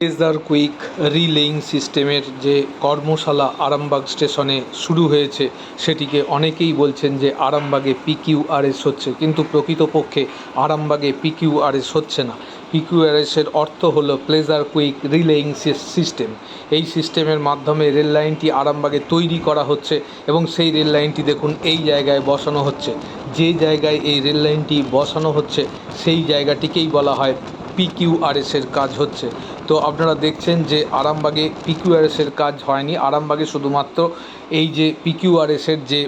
Laser quick রিলেইং সিস্টেমের যে কর্মশালা আরামবাগ স্টেশনে শুরু হয়েছে, সেটিকে অনেকেই বলছেন যে আরামবাগে পিকিউআরএস হচ্ছে। কিন্তু প্রকৃতপক্ষে আরামবাগে পিকিউআরএস হচ্ছে না। পিকিউআরএসের অর্থ হলো প্লেজার কুইক রিলেইং সিস্টেম এই সিস্টেমের মাধ্যমে রেল লাইনটি আরামবাগে তৈরি করা হচ্ছে এবং সেই রেল লাইনটি দেখুন এই জায়গায় বসানো হচ্ছে। যে জায়গায় এই রেল লাইনটি বসানো হচ্ছে, সেই জায়গাটিকেই বলা হয় পিকিউআরএসের কাজ হচ্ছে। তো আপনারা দেখছেন যে আরামবাগে পিকিউআরএসের কাজ হয়নি। আরামবাগে শুধুমাত্র এই যে পিকিউআরএসের যে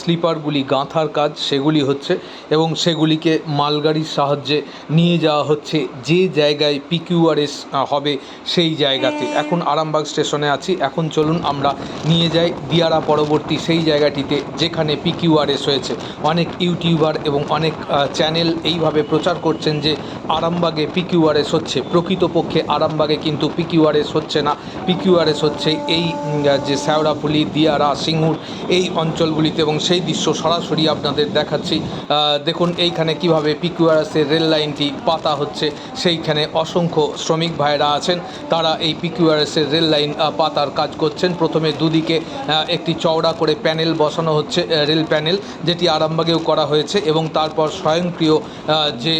স্লিপারগুলি, গাঁথার কাজ, সেগুলি হচ্ছে এবং সেগুলিকে মালগাড়ির সাহায্যে নিয়ে যাওয়া হচ্ছে। যে জায়গায় পিকিউআরএস হবে সেই জায়গাতে। এখন আরামবাগ স্টেশনে আছি। এখন চলুন আমরা নিয়ে যাই দিয়ারা পরবর্তী সেই জায়গাটিতে যেখানে পিকিউআরএস হয়েছে। অনেক ইউটিউবার এবং অনেক চ্যানেল এইভাবে প্রচার করছেন যে আরামবাগে পিকিউআরএস হচ্ছে। প্রকৃতপক্ষে আরামবাগে কিন্তু পিকিউআরএস হচ্ছে না। পিকিউআরএস হচ্ছে এই যে শ্যাওড়াফুলি, দিয়ারা, সিঙ্গুর এই অঞ্চলগুলিতে এবং সেই দৃশ্য সরাসরি আপনাদের দেখাচ্ছি। দেখুন এইখানে কীভাবে পিকিউআরএসের রেল লাইনটি পাতা হচ্ছে, সেইখানে অসংখ্য শ্রমিক ভাইরা আছেন। তারা এই পিকিউআরএসের রেল লাইন পাতার কাজ করছেন। প্রথমে দুদিকে একটি চওড়া করে প্যানেল বসানো হচ্ছে রেল প্যানেল, যেটি আরামবাগেও করা হয়েছে এবং তারপর স্বয়ংক্রিয় যে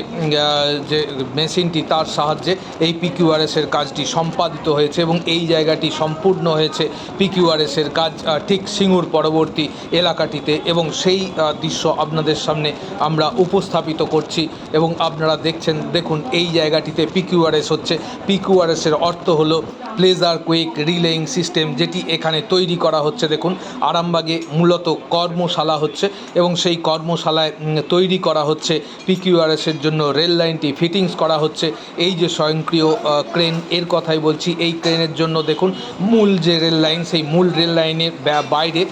যে মেশিনটি তার সাহায্যে এই পিকিউআরএসের কাজটি সম্পাদিত হয়েছে এবং এই জায়গাটি সম্পূর্ণ হয়েছে পিকিউআরএসের কাজ ঠিক সিঙ্গুর পরবর্তী এলাকাটিতে এবং সেই দৃশ্য আপনাদের সামনে আমরা উপস্থাপিত করছি এবং আপনারা দেখছেন দেখুন এই জায়গাটিতে পিকিউআরএস হচ্ছে। পিকিউআরএসের অর্থ হলো প্লেজার কুইক রিলেইং সিস্টেম যেটি এখানে তৈরি করা হচ্ছে। দেখুন আরামবাগে মূলত কর্মশালা হচ্ছে এবং সেই কর্মশালায় তৈরি করা হচ্ছে। পিকিউআরএসের জন্য রেল লাইনটি ফিটিংস করা হচ্ছে। এই যে স্বয়ংক্রিয় আহ, ক্রেন এর কথাই বলছি, এই ট্রেনের জন্য দেখুন, মূল যে রেল লাইন, সেই মূল রেল লাইনের বাইরে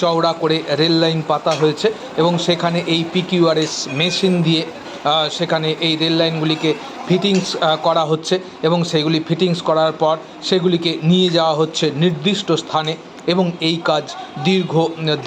চওড়া করে রেল লাইন পাতা হয়েছে এবং সেখানে এই পিকিউআরএস মেশিন দিয়ে সেখানে এই রেল লাইনগুলিকে ফিটিংস করা হচ্ছে এবং সেগুলি ফিটিংস করার পর সেগুলিকে নিয়ে যাওয়া হচ্ছে নির্দিষ্ট স্থানে এবং এই কাজ দীর্ঘ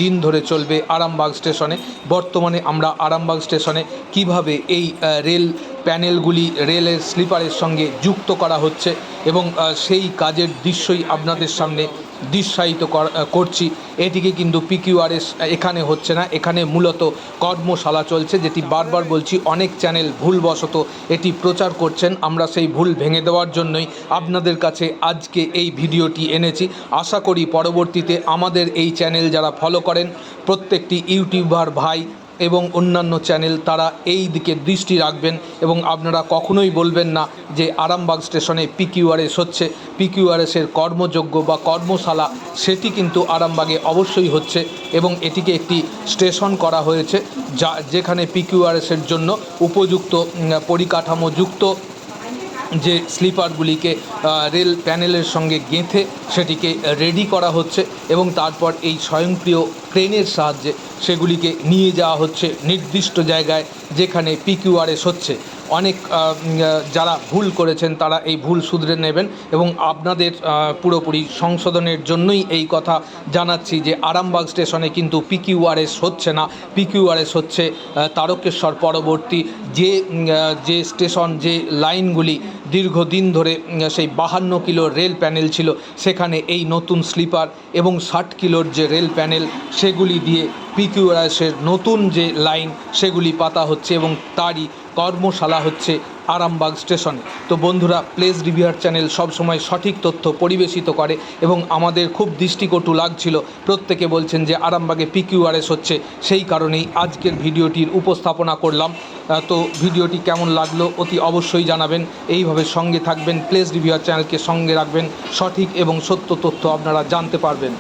দিন ধরে চলবে আরামবাগ স্টেশনে। বর্তমানে আমরা আরামবাগ স্টেশনে কীভাবে এই রেল প্যানেলগুলি রেলের স্লিপারের সঙ্গে যুক্ত করা হচ্ছে এবং সেই কাজের দৃশ্যই আপনাদের সামনে দৃশ্যায়িত কর- করছি। এটিকে কিন্তু পিকিউআরএস এখানে হচ্ছে না। এখানে মূলত কর্মশালা চলছে, যেটি বারবার বলছি, অনেক চ্যানেল ভুলবশত এটি প্রচার করছেন। আমরা সেই ভুল ভেঙে দেওয়ার জন্যই আপনাদের কাছে আজকে এই ভিডিওটি এনেছি। আশা করি পরবর্তীতে আমাদের এই চ্যানেল যারা ফলো করেন, প্রত্যেকটি ইউটিউবার ভাই এবং অন্যান্য চ্যানেল তারা এই দিকে দৃষ্টি রাখবেন এবং আপনারা কখনোই বলবেন না যে আরামবাগ স্টেশনে পিকিউআরএস হচ্ছে। পিকিউআরএসের কর্মযোগ্য বা কর্মশালা, সেটি কিন্তু আরামবাগে অবশ্যই হচ্ছে এবং এটিকে একটি স্টেশন করা হয়েছে, যা যেখানে পিকিউআরএসের জন্য উপযুক্ত পরিকাঠামো পরিকাঠামোযুক্ত যে স্লিপারগুলিকে রেল প্যানেলের সঙ্গে গেঁথে সেটিকে রেডি করা হচ্ছে এবং তারপর এই স্বয়ংক্রিয় ক্রেনের সাহায্যে সেগুলিকে নিয়ে যাওয়া হচ্ছে নির্দিষ্ট জায়গায় যেখানে পিকিউআরএস হচ্ছে। অনেক যারা ভুল করেছেন তারা এই ভুল শুধরে নেবেন এবং আপনাদের পুরোপুরি সংশোধনের জন্যই এই কথা জানাচ্ছি যে আরামবাগ স্টেশনে কিন্তু পিকিউআরএস হচ্ছে না। পিকিউআরএস হচ্ছে তারকেশ্বর পরবর্তী যে যে স্টেশন, যে লাইনগুলি দীর্ঘদিন ধরে সেই বাহান্ন কিলো রেল প্যানেল ছিল, সেখানে এই নতুন স্লিপার এবং ষাট কিলোর যে রেল প্যানেল, সেগুলি দিয়ে পিকিউআরএসের নতুন যে লাইন, সেগুলি পাতা হচ্ছে এবং তারই কর্মশালা হচ্ছে আরামবাগ স্টেশনে। তো বন্ধুরা, প্লেস রিভিউয়ার চ্যানেল সবসময় সঠিক তথ্য পরিবেশিত করে এবং আমাদের খুব দৃষ্টিকটু লাগছিল। প্রত্যেকে বলছেন যে আরামবাগে পিকিউআরএস হচ্ছে, সেই কারণেই আজকের ভিডিওটির উপস্থাপনা করলাম। তো ভিডিওটি কেমন লাগল অতি অবশ্যই জানাবেন। এইভাবে সঙ্গে থাকবেন, প্লেস রিভিউয়ার চ্যানেলকে সঙ্গে রাখবেন, সঠিক এবং সত্য তথ্য আপনারা জানতে পারবেন।